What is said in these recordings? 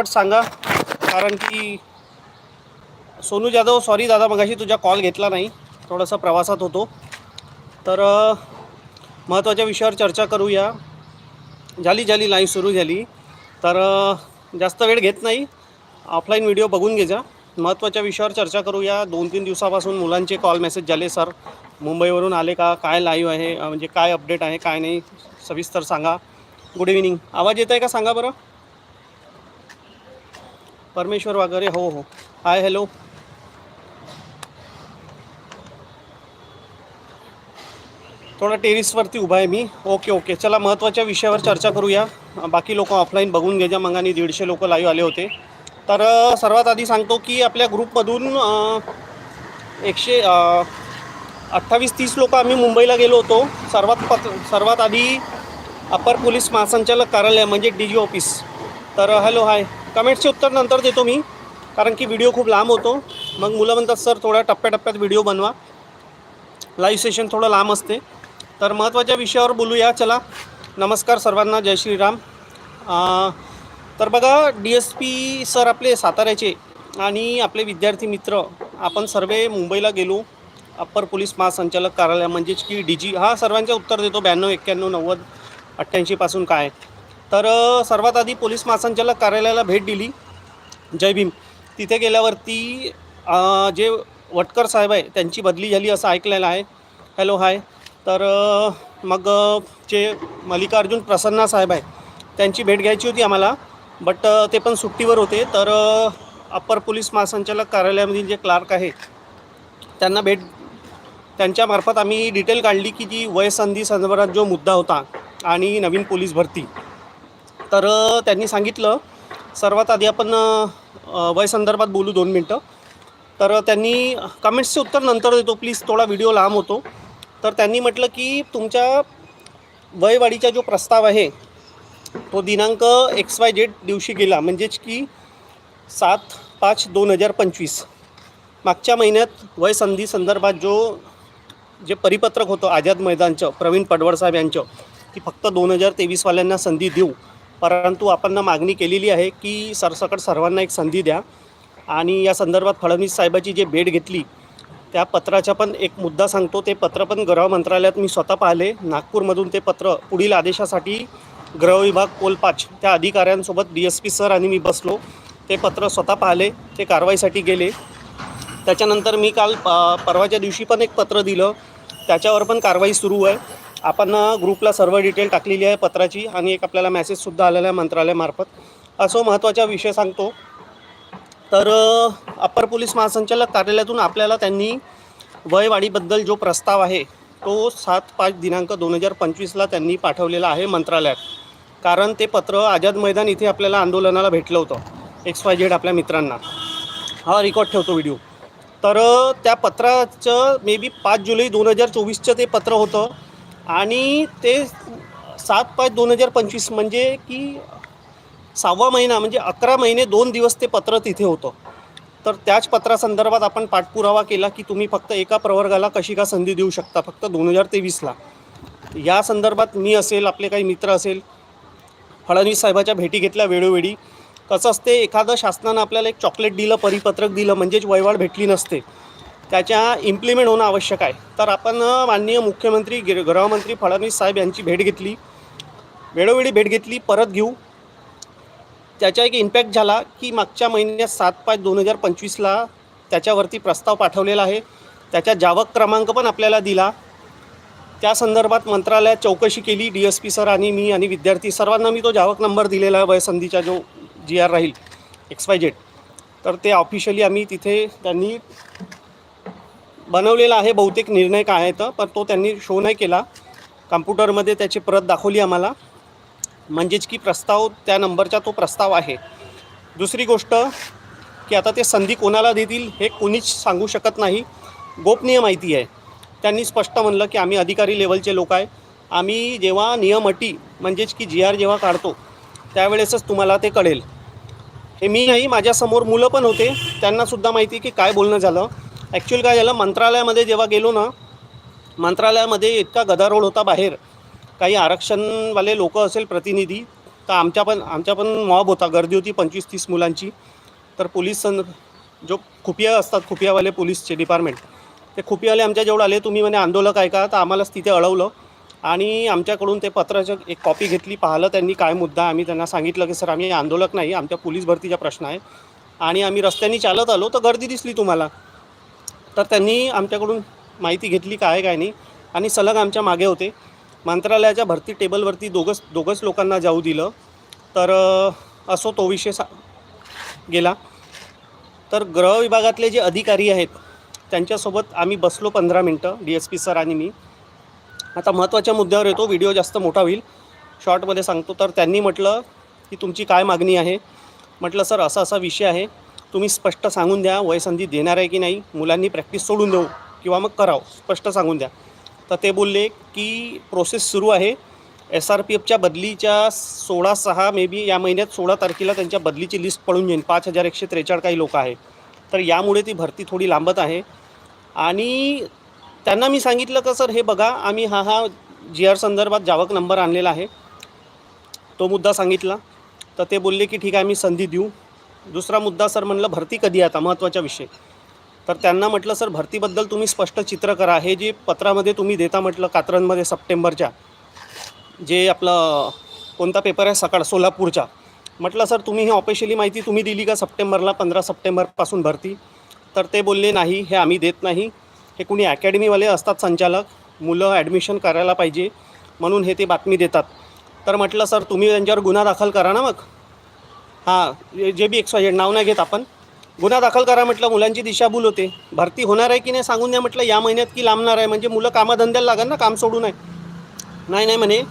पटापट सांगा कारण की सोनू जाधव सॉरी दादा मगाशी तुझा कॉल घेतला नाही. थोडासा प्रवासात होतो. तर महत्त्वाच्या विषयावर चर्चा करूया. झाली झाली लाईव्ह सुरू झाली. तर जास्त वेळ घेत नाही. ऑफलाईन व्हिडिओ बघून घे जा. महत्त्वाच्या विषयावर चर्चा करूया. दोन तीन दिवसापासून मुलांचे कॉल मेसेज झाले सर मुंबईवरून आले का? काय लाईव्ह आहे? म्हणजे काय अपडेट आहे? काय नाही? सविस्तर सांगा. गुड इव्हिनिंग आवाज येत आहे का? सांगा बरं. परमेश्वर वगैरे हो हो. हाय हॅलो थोडा टेरिसवरती उभा आहे मी. ओके ओके चला महत्त्वाच्या विषयावर चर्चा करूया. बाकी लोक ऑफलाईन बघून घ्यायच्या मग आणि दीडशे लोक लाईव्ह आले होते. तर सर्वात आधी सांगतो की आपल्या ग्रुपमधून एकशे अठ्ठावीस तीस लोक आम्ही मुंबईला गेलो होतो. सर्वात पत सर्वात आधी अपर पोलीस महासंचालक कार्यालय म्हणजे डी जी ऑफिस तर हॅलो हाय कमेंट्सचे उत्तर नंतर देतो मी कारण की व्हिडिओ खूप लांब होतो. मग मुलं म्हणतात सर थोड्या टप्प्याटप्प्यात व्हिडिओ बनवा. लाईव्ह सेशन थोडं लांब असते. तर महत्त्वाच्या विषयावर बोलूया. चला नमस्कार सर्वांना जय श्रीराम. तर बघा डी एस पी सर आपले साताऱ्याचे आणि आपले विद्यार्थी मित्र आपण सर्व मुंबईला गेलो. अप्पर पोलीस महासंचालक कार्यालय म्हणजेच की डी जी हा सर्वांचं उत्तर देतो. ब्याण्णव एक्क्याण्णव नव्वद अठ्ठ्याऐंशीपासून काय. तर सर्वात आधी पोलीस महासंचालक कार्यालयाला भेट दिली. जय भीम. तिथे गेल्यावरती जे वटकर साहेब आहे त्यांची बदली झाली असं ऐकलेलं आहे. Hello hi. तर मग जे मल्लिकार्जुन प्रसन्ना साहेब आहे त्यांची भेट घ्यायची होती आम्हाला. बट ते पण सुट्टीवर होते. तर अप्पर पोलीस महासंचालक कार्यालयामधील जे क्लार्क आहे त्यांना भेट त्यांच्यामार्फत आम्ही डिटेल काढली की जी वयसंधी संदर्भात जो मुद्दा होता आणि नवीन पोलीस भरती. तर त्यांनी सांगितलं सर्वात आधी आपण वयसंदर्भात बोलू दोन मिनटं. तर त्यांनी कमेंट्सचे उत्तर नंतर देतो. प्लीज थोडा व्हिडिओ लांब होतो. तर त्यांनी म्हटलं की तुमच्या वयवाढीचा जो प्रस्ताव आहे तो दिनांक एक्स वाय जेड दिवशी गेला. म्हणजेच की सात पाच दोन हजार पंचवीस. मागच्या महिन्यात वयसंधी संदर्भात जो जे परिपत्रक होतं आझाद मैदानचं प्रवीण पडवळ साहेब यांचं की फक्त दोन हजार तेवीसवाल्यांना संधी देऊ. परंतु आपण मागणी केलेली आहे की सरसकट सर्वांना एक संधी द्या. आणि या संदर्भात फडणवीस साहेबाची जे भेट घेतली त्या पत्राचा पण एक मुद्दा सांगतो. ते पत्र पण गृह मंत्रालयात मी स्वतः पाहिले. नागपूरमधून ते पत्र पुढील आदेशासाठी गृहविभाग कोल कोलपाच त्या अधिकाऱ्यांसोबत डी एस पी सर आणि मी बसलो. ते पत्र स्वतः पाहिले. ते कारवाईसाठी गेले. त्याच्यानंतर मी काल प परवाच्या दिवशी पण एक पत्र दिलं. त्याच्यावर पण कारवाई सुरू आहे. आपण ग्रुपला सर्व डिटेल टाकलेली आहे पत्राची आणि एक आपल्याला मेसेजसुद्धा आलेला आहे मंत्रालयामार्फत. असो महत्त्वाचा विषय सांगतो. तर अप्पर पोलीस महासंचालक कार्यालयातून आपल्याला त्यांनी वयवाढीबद्दल जो प्रस्ताव आहे तो सात पाच दिनांक दोन हजार पंचवीसला त्यांनी पाठवलेला आहे मंत्रालयात. कारण ते पत्र आझाद मैदान इथे आपल्याला आंदोलनाला भेटलं होतं एक्स वाय झेड आपल्या मित्रांना. हा रेकॉर्ड ठेवतो व्हिडिओ तर त्या पत्राचं मे बी पाच जुलै दोन हजार चोवीसचं ते पत्र होतं. आणि ते सात पाच दोन हजार पंचवीस म्हणजे की सहावा महिना म्हणजे अकरा महिने दोन दिवस ते पत्र तिथे होतं. तर त्याच पत्रासंदर्भात आपण पाठपुरावा केला की तुम्ही फक्त एका प्रवर्गाला कशी का संधी देऊ शकता? फक्त दोन हजार तेवीसला. या संदर्भात मी असेल आपले काही मित्र असेल फडणवीस साहेबाच्या भेटी घेतल्या वेळोवेळी. कसं असते एखादं शासनानं आपल्याला एक चॉकलेट दिलं परिपत्रक दिलं म्हणजेच वयवाढ भेटली नसते. त्याच्या इम्प्लिमेंट होणं आवश्यक आहे. तर आपण माननीय मुख्यमंत्री गिर गृहमंत्री फडणवीस साहेब यांची भेट घेतली. वेळोवेळी भेट घेतली परत घेऊ. त्याचा एक इम्पॅक्ट झाला की मागच्या महिन्यात सात पाच दोन हजार पंचवीसला त्याच्यावरती प्रस्ताव पाठवलेला आहे. त्याच्या जावक क्रमांक पण आपल्याला दिला. त्या संदर्भात मंत्रालयात चौकशी केली डी एस पी सर आणि मी आणि विद्यार्थी सर्वांना मी तो जावक नंबर दिलेला आहे. वयसंधीचा जो जी आर राहील एक्स वाय जेड तर ते ऑफिशियली आम्ही तिथे त्यांनी बनवलेला आहे बहुतेक निर्णय काय आहे तर पण तो त्यांनी शो नाही केला. कम्प्युटरमध्ये त्याची प्रत दाखवली आम्हाला. म्हणजेच की प्रस्ताव त्या नंबरचा तो प्रस्ताव आहे. दुसरी गोष्ट की आता ते संधी कोणाला देतील हे कोणीच सांगू शकत नाही. गोपनीय माहिती आहे. त्यांनी स्पष्ट म्हणलं की आम्ही अधिकारी लेवलचे लोक आहे. आम्ही जेव्हा नियम अटी म्हणजेच की जी आर जेव्हा काढतो त्यावेळेसच तुम्हाला ते कळेल. हे मी नाही माझ्यासमोर मुलं पण होते. त्यांनासुद्धा माहिती की काय बोलणं झालं. ॲक्च्युअली काय झालं मंत्रालयामध्ये जेव्हा गेलो ना मंत्रालयामध्ये इतका गदारोळ होता बाहेर. काही आरक्षणवाले लोक असेल प्रतिनिधी तर आमच्या पण आमच्या पण मॉब होता गर्दी होती पंचवीस तीस मुलांची. तर पोलीस जो खुफिया असतात खुफियावाले पोलीसचे डिपार्टमेंट ते खुफियावाले आमच्या जेवढं आले तुम्ही म्हणे आंदोलक आहे का? तर आम्हालाच तिथे अडवलं. आणि आमच्याकडून ते पत्राचं एक कॉपी घेतली पाहिलं त्यांनी काय मुद्दा आम्ही त्यांना सांगितलं की सर आम्ही आंदोलक नाही आमच्या पोलीस भरतीचा प्रश्न आहे. आणि आम्ही रस्त्याने चालत आलो तर गर्दी दिसली तुम्हाला. तर त्यांनी आमच्याकडून माहिती घेतली काय काय नाही. आणि सलग आमच्या मागे होते. मंत्रालयाच्या भरती टेबलवरती दोघंच दोघंच लोकांना जाऊ दिलं. तर असो तो विषय सा गेला. तर गृह विभागातले जे अधिकारी आहेत त्यांच्यासोबत आम्ही बसलो पंधरा मिनटं डी एस पी सर आणि मी. आता महत्त्वाच्या मुद्द्यावर येतो व्हिडिओ जास्त मोठा होईल. शॉर्टमध्ये सांगतो. तर त्यांनी म्हटलं की तुमची काय मागणी आहे? म्हटलं सर असा असा विषय आहे. तुम्ही स्पष्ट सांगून द्या वयसंधी देणार आहे की नाही मुलांनी प्रॅक्टिस सोडून देऊ किंवा मग करावं स्पष्ट सांगून द्या. तर ते बोलले की प्रोसेस सुरू आहे. एस आर पी एफच्या बदलीच्या सोळा सहा मे बी या महिन्यात सोळा तारखेला त्यांच्या बदलीची लिस्ट पडून जाईल पाच हजार एकशे त्रेचाळ काही लोक आहे. तर यामुळे ती भरती थोडी लांबत आहे. आणि त्यांना मी सांगितलं का सर हे बघा आम्ही हा हा जी आर संदर्भात जावक नंबर आणलेला आहे. तो मुद्दा सांगितला. तर ते बोलले की ठीक आहे आम्ही संधी देऊ. दुसरा मुद्दा सर म्हणलं भरती कधी आता? महत्त्वाचा विषय. तर त्यांना म्हटलं सर भरतीबद्दल तुम्ही स्पष्ट चित्र करा. हे जे पत्रामध्ये तुम्ही देता म्हटलं कात्रजमध्ये सप्टेंबरच्या जे आपलं कोणता पेपर आहे सकाळ सोलापूरचा म्हटलं सर तुम्ही ही ऑफिशियली माहिती तुम्ही दिली का सप्टेंबरला? पंधरा सप्टेंबरपासून भरती. तर ते बोलले नाही हे आम्ही देत नाही. हे कुणी अकॅडमीवाले असतात संचालक मुलं ॲडमिशन करायला पाहिजे म्हणून हे ते बातमी देतात. तर म्हटलं सर तुम्ही त्यांच्यावर गुन्हा दाखल करा ना मग? हां जे बी एक्स वाय नाव नाही घेत आपण. गुन्हा दाखल करा म्हटलं मुलांची दिशाभूल होते. भरती होणार आहे की नाही सांगून द्या म्हटलं या महिन्यात की लांबणार आहे. म्हणजे मुलं कामाधंद्याला लागेल ना काम सोडू नये. नाही नाही म्हणे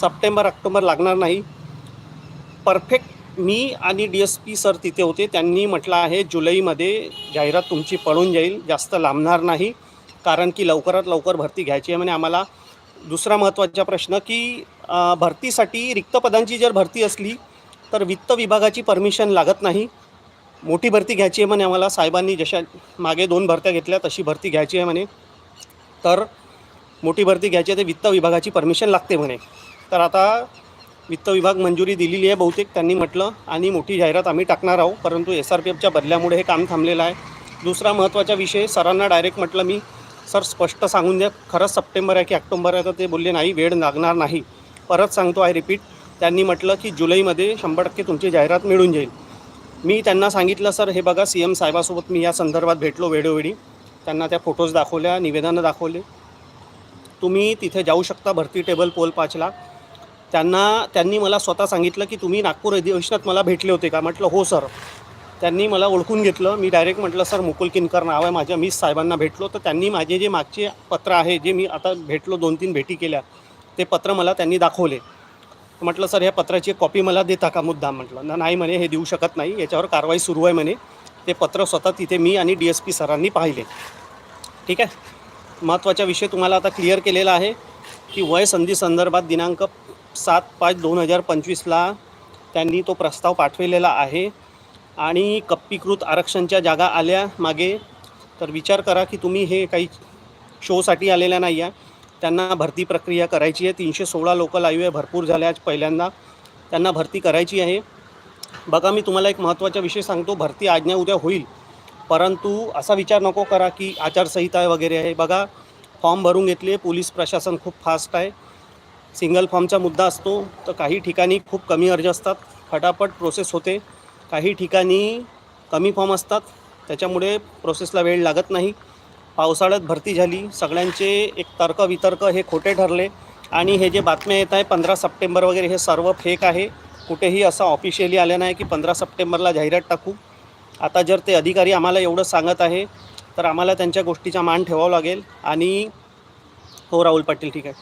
सप्टेंबर ऑक्टोबर लागणार नाही. परफेक्ट मी आणि डी एस पी सर तिथे होते. त्यांनी म्हटलं आहे जुलैमध्ये जाहिरात तुमची पळून जाईल जास्त लांबणार नाही. कारण की लवकरात लवकर भरती घ्यायची आहे म्हणे आम्हाला. दुसरा महत्त्वाचा प्रश्न की भरतीसाठी रिक्त पदांची जर भरती असली तर वित्त विभागाची परमिशन लागत नाही. मोठी भरती घ्यायची आहे म्हणे आम्हाला. साहेबांनी जशा मागे दोन भरत्या घेतल्या तशी भरती घ्यायची आहे म्हणे. तर मोठी भरती घ्यायची आहे ते वित्त विभागाची परमिशन लागते म्हणे. तर आता वित्त विभाग मंजुरी दिलेली आहे बहुतेक त्यांनी म्हटलं आणि मोठी जाहिरात आम्ही टाकणार आहोत. परंतु एस आर पी एफच्या बदल्यामुळे हे काम थांबलेलं आहे. दुसरा महत्त्वाचा विषय सरांना डायरेक्ट म्हटलं मी सर स्पष्ट सांगून द्या. खरंच सप्टेंबर आहे की ऑक्टोंबर आहे तर ते बोलले नाही वेळ लागणार नाही. परत सांगतो आहे रिपीट त्यांनी म्हटलं की जुलैमध्ये शंभर टक्के तुमची जाहिरात मिळून जाईल. मी त्यांना सांगितलं सर हे बघा सी एम साहेबासोबत मी या संदर्भात भेटलो वेळोवेळी. त्यांना त्या फोटोज दाखवल्या निवेदनं दाखवले. तुम्ही तिथे जाऊ शकता भरती टेबल पोल पाचला. त्यांना त्यांनी मला स्वतः सांगितलं की तुम्ही नागपूर अधिवेशनात मला भेटले होते का? म्हटलं हो सर. त्यांनी मला ओळखून घेतलं. मी डायरेक्ट म्हटलं सर मुकुल किनकर नाव आहे माझ्या मिस साहेबांना भेटलो. तर त्यांनी माझे जे मागचे पत्र आहे जे मी आता भेटलो दोन तीन भेटी केल्या ते पत्र मला त्यांनी दाखवले. म्हटलं सर ह्या पत्राची एक कॉपी मला देता का मुद्दा म्हटलं ना नाही म्हणे हे देऊ शकत नाही. याच्यावर कारवाई सुरू आहे म्हणे. ते पत्र स्वतः तिथे मी आणि डी एस पी सरांनी पाहिले. ठीक आहे? महत्त्वाचा विषय तुम्हाला आता क्लिअर केलेला आहे की वय संधी संदर्भात दिनांक सात पाच दोन हजार पंचवीसला त्यांनी तो प्रस्ताव पाठविलेला आहे आणि कप्पीकृत आरक्षणच्या जागा आल्या मागे. तर विचार करा की तुम्ही हे काही शोसाठी आलेल्या नाही आहे त्यांना भरती प्रक्रिया करायची आहे. तीनशे सोळा लोकल आयु आहे. भरपूर झाल्या आज पहिल्यांदा. त्यांना भरती करायची आहे. बघा मी तुम्हाला एक महत्त्वाचा विषय सांगतो. भरती आज्ञा उद्या होईल. परंतु असा विचार नको करा की आचारसंहिता आहे वगैरे आहे. बघा फॉर्म भरून घेतले पोलीस प्रशासन खूप फास्ट आहे. सिंगल फॉर्मचा मुद्दा असतो. तर काही ठिकाणी खूप कमी अर्ज असतात. फटाफट प्रोसेस होते. काही ठिकाणी कमी फॉर्म असतात. त्याच्यामुळे प्रोसेसला वेळ लागत नाही. पावसाळ्यात भरती झाली. सगळ्यांचे एक तर्क वितर्क हे खोटे ठरले. आणि हे जे बातम्या येत आहे पंधरा सप्टेंबर वगैरे हे सर्व फेक आहे. कुठेही असं ऑफिशियली आलं नाही की पंधरा सप्टेंबरला जाहिरात टाकू. आता जर ते अधिकारी आम्हाला एवढं सांगत आहे तर आम्हाला त्यांच्या गोष्टीचा मान ठेवावा लागेल. आणि हो राहुल पाटील ठीक आहे.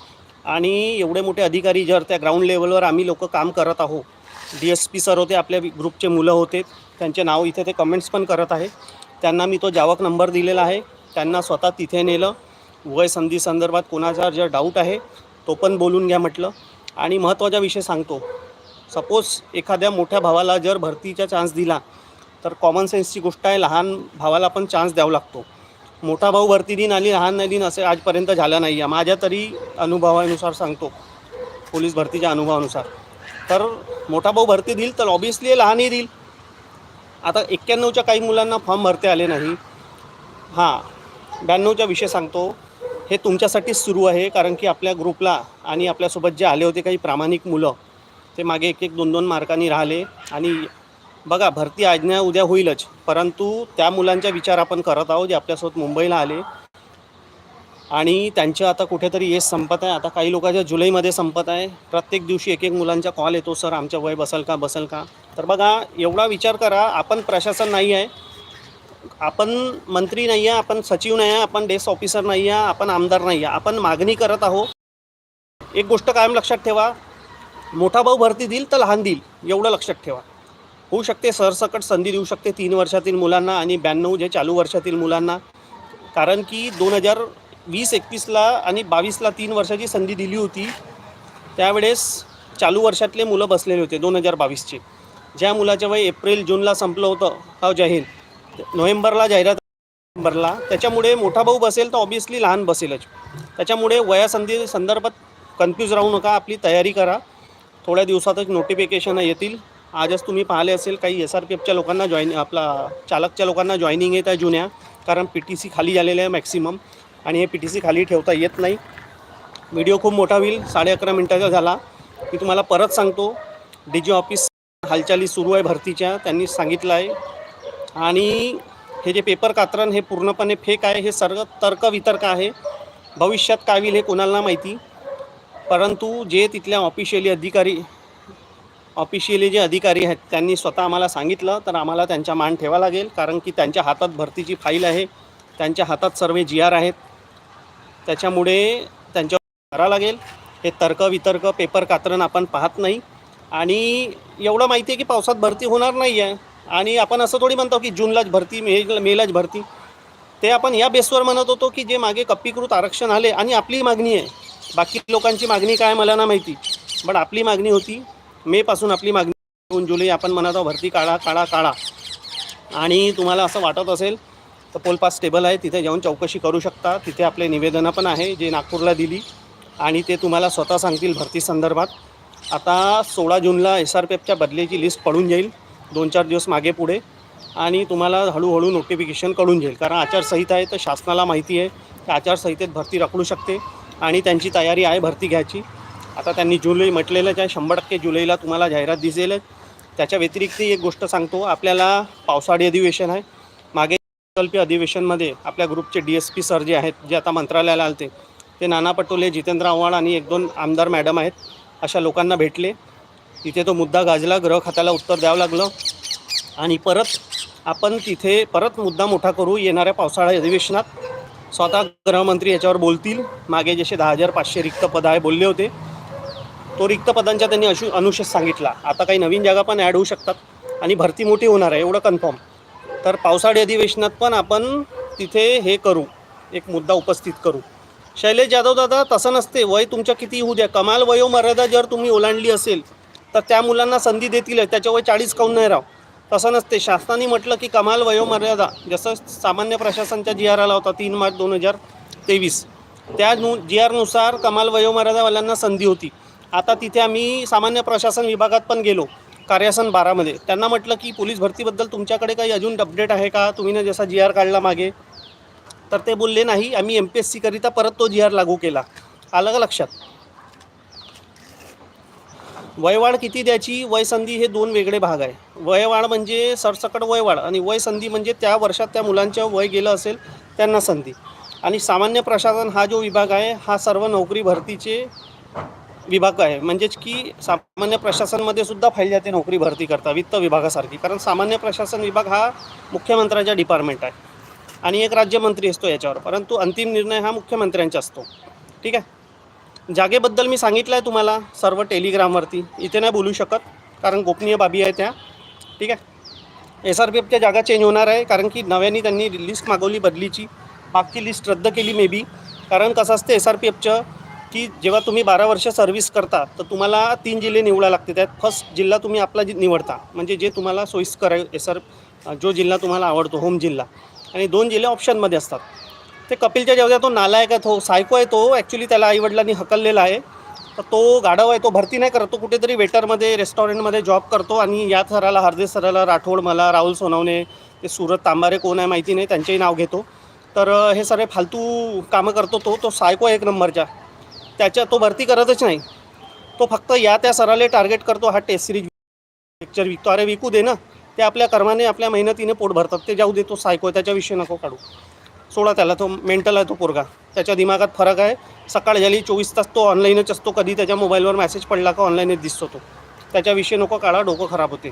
आणि एवढे मोठे अधिकारी जर त्या ग्राउंड लेवलवर आम्ही लोक काम करत आहोत डी एस पी सर होते आपल्या ग्रुपचे मुलं होते त्यांचे नाव इथे ते कमेंट्स पण करत आहे. त्यांना मी तो जावक नंबर दिलेला आहे. त्यांना स्वतः तिथे नेलं. वय संधी संदर्भात कोणाचा जर डाऊट आहे तो पण बोलून घ्या म्हटलं. आणि महत्त्वाचा विषय सांगतो. सपोज एखाद्या मोठ्या भावाला जर भरतीचा चान्स दिला तर कॉमन सेन्सची गोष्ट आहे लहान भावाला पण चान्स द्यावा लागतो. मोठा भाऊ भरती दिन आणि लहान नाही दिन असे आजपर्यंत झालं नाही. आहे माझ्या तरी अनुभवानुसार सांगतो. पोलीस भरतीच्या अनुभवानुसार. तर मोठा भाऊ भरती देईल तर ऑबियसली लहानही देईल. आता एक्क्याण्णवच्या काही मुलांना फॉर्म भरते आले नाही. हां ब्याण्णवचा विषय सांगतो. हे तुमच्यासाठीच सुरू आहे कारण की आपल्या ग्रुपला आणि आपल्यासोबत जे आले होते काही प्रामाणिक मुलं ते मागे एक एक दोन दोन मार्कांनी राहिले. आणि बघा भरती आज्ञा उद्या होईलच परंतु त्या मुलांचा विचार आपण करत आहोत जे आपल्यासोबत मुंबईला आले. आणि त्यांच्या आता कुठेतरी येस संपत आहे. आता काही लोकांच्या जुलैमध्ये संपत आहे. प्रत्येक दिवशी एक एक मुलांचा कॉल येतो सर आमच्या वय बसल का? बसल का? तर बघा एवढा विचार करा. आपण प्रशासन नाही आहे. आपण मंत्री नाही आहे आपण सचिव नाही आहे आपण डेस्क ऑफिसर नाही आहे आपण आमदार नाही आहे आपण मागणी करत आहोत. एक गोष्ट कायम लक्षात ठेवा मोठा भाऊ भरती देईल तर लहान देईल एवढं लक्षात ठेवा. होऊ शकते सरसकट संधी देऊ शकते तीन वर्षातील मुलांना आणि ब्याण्णव जे चालू वर्षातील मुलांना. कारण की दोन हजार वीस एकवीसला आणि बावीसला तीन वर्षाची संधी दिली होती. त्यावेळेस चालू वर्षातले मुलं बसलेले होते दोन हजार बावीसचे. ज्या मुलाचं वय एप्रिल जूनला संपलं होतं हा जाहीर. नोव्हेंबरला जाहिरात नोव्हेंबरला. त्याच्यामुळे मोठा भाऊ बसेल तर ऑब्विसली लहान बसेलच. त्याच्यामुळे वयासंधी संदर्भात कन्फ्यूज राहू नका आपली तयारी करा. थोड्या दिवसातच नोटिफिकेशन येतील. आजच तुम्ही पाहिले असेल काही एस आर पी एफच्या लोकांना जॉईन आपला चालकच्या लोकांना जॉईनिंग येत आहे जुन्या. कारण पी टी सी खाली झालेलं आहे मॅक्सिमम आणि हे पी टी सी खाली ठेवता येत नाही. व्हिडिओ खूप मोठा होईल. साडे अकरा मिनटाचा झाला. मी तुम्हाला परत सांगतो. डी जी ऑफिस हालचाली सुरू आहे भरतीच्या. त्यांनी सांगितलं आहे. आणि हे जे पेपर कात्रण हे पूर्णपणे फेक आहे हे सर्व तर्कवितर्क आहे. भविष्यात काय होईल हे कोणाला माहिती. परंतु जे तिथल्या ऑफिशियली अधिकारी ऑफिशियली जे अधिकारी आहेत त्यांनी स्वतः आम्हाला सांगितलं तर आम्हाला त्यांचा मान ठेवा लागेल. कारण की त्यांच्या हातात भरतीची फाईल आहे. त्यांच्या हातात सर्व जी आर आहेत. त्याच्यामुळे त्यांच्यावर करावं लागेल. हे तर्क वितर्क पेपर कात्रण आपण पाहत नाही. आणि एवढं माहिती आहे की पावसात भरती होणार नाही आहे आणि आपण असं थोडी म्हणतो की जूनलाच भरती मे मेलाच भरती. ते आपण या बेसवर म्हणत होतो की जे मागे कप्पीकृत आरक्षण आले आणि आपली मागणी आहे. बाकी लोकांची मागणी काय मला ना माहिती. पण आपली मागणी होती. मेपासून आपली मागणी दोन जुलै आपण म्हणत आहोत भरती काढा काढा काढा. आणि तुम्हाला असं वाटत असेल तर पोलपास टेबल आहे तिथे जाऊन चौकशी करू शकता. तिथे आपले निवेदनं पण आहे जे नागपूरला दिली. आणि ते तुम्हाला स्वतः सांगतील भरती संदर्भात. आता सोळा जूनला एस आर पी एफच्या बदलीची लिस्ट पडून जाईल. दोन चार दिवस मागे पुढे आणि तुम्हाला हळूहळू नोटिफिकेशन कळून जाईल. कारण आचारसंहिता आहे तर शासनाला माहिती आहे की आचारसंहितेत भरती रखडू शकते आणि त्यांची तयारी आहे भरती घ्यायची. आता त्यांनी जुलै म्हटलेलंच आहे शंभर टक्के जुलैला तुम्हाला जाहिरात दिसेलच त्याच्या व्यतिरिक्त एक गोष्ट सांगतो आपल्याला पावसाळी अधिवेशन आहे. मागे कल्पी अधिवेशनमध्ये आपल्या ग्रुपचे डी एस पी सर जे आहेत जे आता मंत्रालयाला आलते ते नाना पटोले जितेंद्र आव्हाड आणि एक दोन आमदार मॅडम आहेत अशा लोकांना भेटले. तिथे तो मुद्दा गाजला ग्रह खात्याला उत्तर द्यावं लागलं. आणि परत आपण तिथे परत मुद्दा मोठा करू येणाऱ्या पावसाळा अधिवेशनात. स्वतः गृहमंत्री याच्यावर बोलतील. मागे जसे दहा हजार पाचशे रिक्त पद आहे बोलले होते. तो रिक्त पदांचा त्यांनी अशु अनुशेष सांगितला. आता काही नवीन जागा पण ॲड होऊ शकतात. आणि भरती मोठी होणार आहे एवढं कन्फर्म तर पावसाळी अधिवेशनात पण आपण तिथे हे करू. एक मुद्दा उपस्थित करू. शैलेश जाधव दादा तसं नसते. वय तुमच्या किती होऊ द्या. कमाल वयोमर्यादा जर तुम्ही ओलांडली असेल तर त्या मुलांना संधी देतील त्याच्या वय चाळीस काऊन नाही राव. तसं नसते. शासनाने म्हटलं की कमाल वयोमर्यादा जसं सामान्य प्रशासनच्या जी आर आला होता तीन मार्च दोन हजार तेवीस. त्या नु जी आरनुसार कमाल वयोमर्यादावाल्यांना संधी होती. आता तिथे आम्ही सामान्य प्रशासन विभागात पण गेलो कार्यासन बारामध्ये. त्यांना म्हटलं की पोलीस भरतीबद्दल तुमच्याकडे काही अजून अपडेट आहे का? तुम्ही ना जसा जी आर काढला मागे. तर ते बोलले नाही आम्ही एम पी एस सीकरिता परत तो जी आर लागू केला. आलं का लक्षात? वयवाढ किती द्यायची? वयसंधी हे दोन वेगळे भाग आहे. वयवाढ म्हणजे सरसकट वयवाढ आणि वयसंधी म्हणजे त्या वर्षात त्या मुलांच्या वय गेलं असेल त्यांना संधी. आणि सामान्य प्रशासन हा जो विभाग आहे हा सर्व नोकरी भरतीचे विभाग आहे. म्हणजेच की सामान्य प्रशासनमध्ये सुद्धा फाईल जाते नोकरी भरती करता वित्त विभागासारखी. कारण सामान्य प्रशासन विभाग हा मुख्यमंत्र्यांचा डिपार्टमेंट आहे. आणि एक राज्यमंत्री असतो याच्यावर. परंतु अंतिम निर्णय हा मुख्यमंत्र्यांचा असतो. ठीक आहे? जागेबद्दल मी सांगितलं आहे तुम्हाला सर्व टेलिग्रामवरती. इथे नाही बोलू शकत कारण गोपनीय बाबी आहे त्या. ठीक आहे? एस आर पी एफच्या जागा चेंज होणार आहे कारण की नव्याने त्यांनी लिस्ट मागवली बदलीची. मागची लिस्ट रद्द केली मे बी कारण कसं असते एस आर पी एफचं की जेव्हा तुम्ही बारा वर्ष सर्व्हिस करता तर तुम्हाला तीन जिल्हे निवडा लागते त्यात फर्स्ट जिल्हा तुम्ही आपला जि- निवडता म्हणजे जे तुम्हाला सोयीस्कर आहे एस आर जो जिल्हा तुम्हाला आवडतो होम जिल्हा. आणि दोन जिल्हे ऑप्शनमध्ये असतात. ते कपिलच्या जेवढ्या तो नालायक आहे तो सायको आहे तो ॲक्च्युली त्याला आईवडिलांनी हकललेला आहे. तर तो गाढव आहे तो भरती नाही करत तो कुठेतरी वेटरमध्ये रेस्टॉरंटमध्ये जॉब करतो आणि या सराला हरदेश सराला राठोड मला राहुल सोनवणे ते सुरत तांबारे कोण आहे माहिती नाही त्यांचेही नाव घेतो. तर हे सगळे फालतू कामं करतो तो तो सायको एक नंबरच्या. त्याच्या तो भरती करतच नाही. तो फक्त या त्या सराला टार्गेट करतो हा टेस्ट सिरीज पिक्चर विकतो. अरे विकू दे ना. ते आपल्या कर्माने आपल्या मेहनतीने पोट भरतात. ते जाऊ दे तो सायको आहे त्याच्याविषयी नको काढू. सोडा त्याला तो मेंटल आहे तो पोरगा. त्याच्या दिमागात फरक आहे. सकाळ झाली चोवीस तास तो ऑनलाईनच असतो कधी त्याच्या मोबाईलवर मेसेज पडला का ऑनलाईनच दिसतो तो. त्याच्याविषयी नको काढा डोकं खराब होते.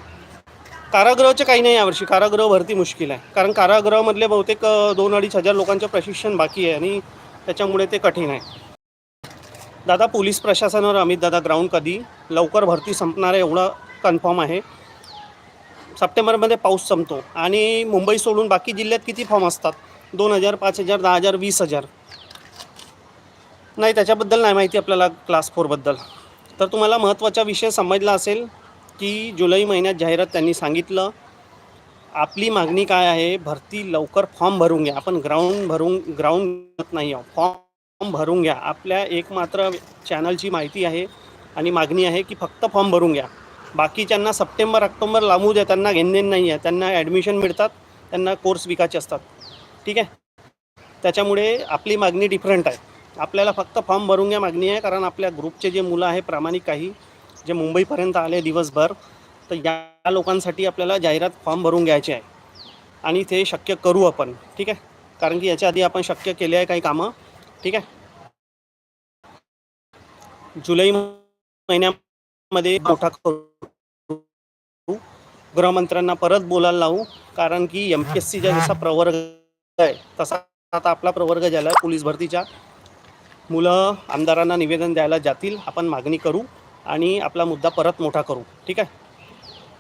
कारागृहाचे काही नाही यावर्षी. कारागृह भरती मुश्किल आहे. कारण कारागृहामधले बहुतेक दोन अडीच हजार लोकांचं प्रशिक्षण बाकी आहे आणि त्याच्यामुळे ते कठीण आहे. दादा पोलीस प्रशासनावर अमित दादा ग्राउंड कधी? लवकर भरती संपणार आहे एवढं कन्फर्म आहे. सप्टेंबरमध्ये पाऊस संपतो. आणि मुंबई सोडून बाकी जिल्ह्यात किती फॉर्म असतात? दोन हजार पाच हजार दहा हजार वीस हजार. नाही त्याच्याबद्दल नाही माहिती आपल्याला क्लास फोरबद्दल तर तुम्हाला महत्त्वाचा विषय समजला असेल की जुलै महिन्यात जाहिरात त्यांनी सांगितलं आपली मागणी काय आहे? भरती लवकर फॉर्म भरून घ्या. आपण ग्राउंड भरून ग्राउंड नाही आहोत. फॉर्म भरून घ्या. आपल्या एकमात्र चॅनलची माहिती आहे आणि मागणी आहे की फक्त फॉर्म भरून घ्या. बाकीच्यांना सप्टेंबर ऑक्टोबर लांबू द्या. त्यांना घेणदेण नाही आहे. त्यांना ॲडमिशन मिळतात. त्यांना कोर्स विकायचे असतात. ठीक आहे? त्याच्यामुळे आपली मागणी डिफरंट आहे. आपल्याला फक्त फॉर्म भरून घ्या मागणी आहे कारण आपल्या ग्रुपचे जे मुलं आहे प्रामाणिक काही जे मुंबईपर्यंत आले दिवसभर तर या लोकांसाठी आपल्याला जाहिरात फॉर्म भरून घ्यायचे आहे. आणि ते शक्य करू आपण ठीक आहे? कारण की याच्या आधी आपण शक्य केले आहे काही कामं ठीक आहे? जुलै महिन्यामध्ये मोठा करू. गृहमंत्र्यांना परत बोलायला लावू कारण की एम पी एस सीचा जसा प्रवर्ग आहे. तसा आता आपला प्रवर्ग झाला आहे पोलीस भरतीच्या. मुलं आमदारांना निवेदन द्यायला जातील आपण मागणी करू आणि आपला मुद्दा परत मोठा करू. ठीक आहे?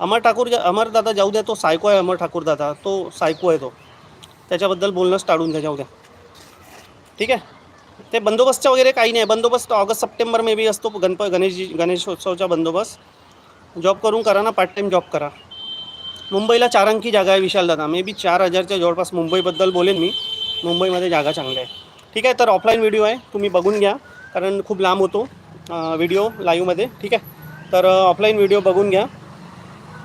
अमर ठाकूर अमर दादा जाऊ द्या तो सायको आहे अमर ठाकूर दादा. तो सायको आहे तो. त्याच्याबद्दल बोलणंच टाळून द्या जाऊ द्या. ठीक आहे? ते बंदोबस्त वगैरे काही नाही. बंदोबस्त ऑगस्ट सप्टेंबर मे बी असतो. गणप गणेश गणेशोत्सवचा बंदोबस्त. जॉब करून करा ना पार्ट टाईम जॉब करा. मुंबईला चार अंकी जागा आहे विशाल दादा. मे बी चार हजारच्या जवळपास मुंबईबद्दल बोलेन मी. मुंबईमध्ये जागा चांगल्या आहे ठीक आहे तर ऑफलाईन व्हिडिओ आहे. तुम्ही बघून घ्या. कारण खूप लांब होतो व्हिडिओ लाईव्हमध्ये ठीक आहे? तर ऑफलाईन व्हिडिओ बघून घ्या.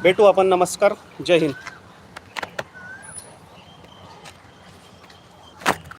भेटू आपण. नमस्कार. जय हिंद.